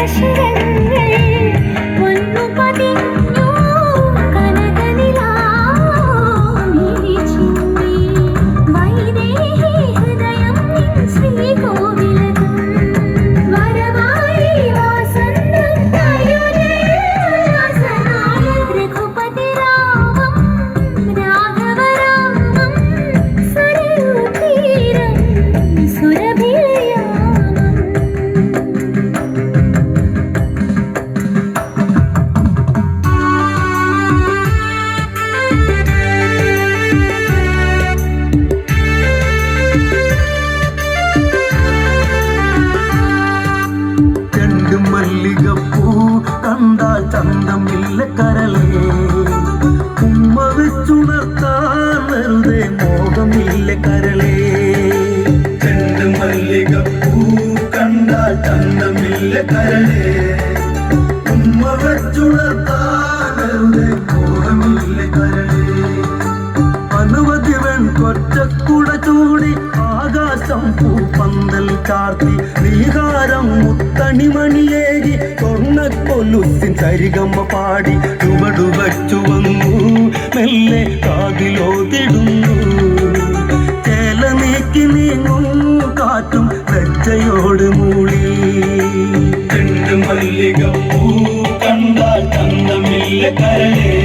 I'm Michigan. മുല്ലപ്പൂ കണ്ടാൽ ചൂടി ആകാശം പൂപ്പന്തൽ ചാർത്തി നീഹാരം മുത്തണിമണിയേകി സ്വർണക്കൊല്ലുസിൻ സരിഗമ്മ പാടി ചുവടുവച്ചു വന്നു. മെല്ലെ കാതിലോതിടുന്നു சிந்தையோடு மூடி திண்டு மல்லிகம் பூ கண்டால் தந்தமில்லை கரளே.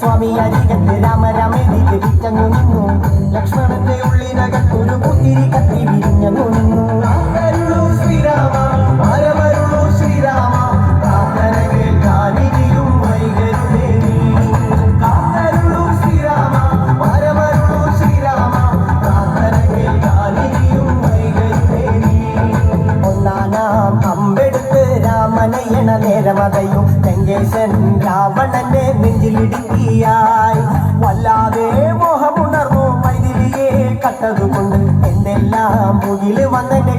സ്വാമി അരികത്ത് നിന്നു ലക്ഷ്മണന്റെ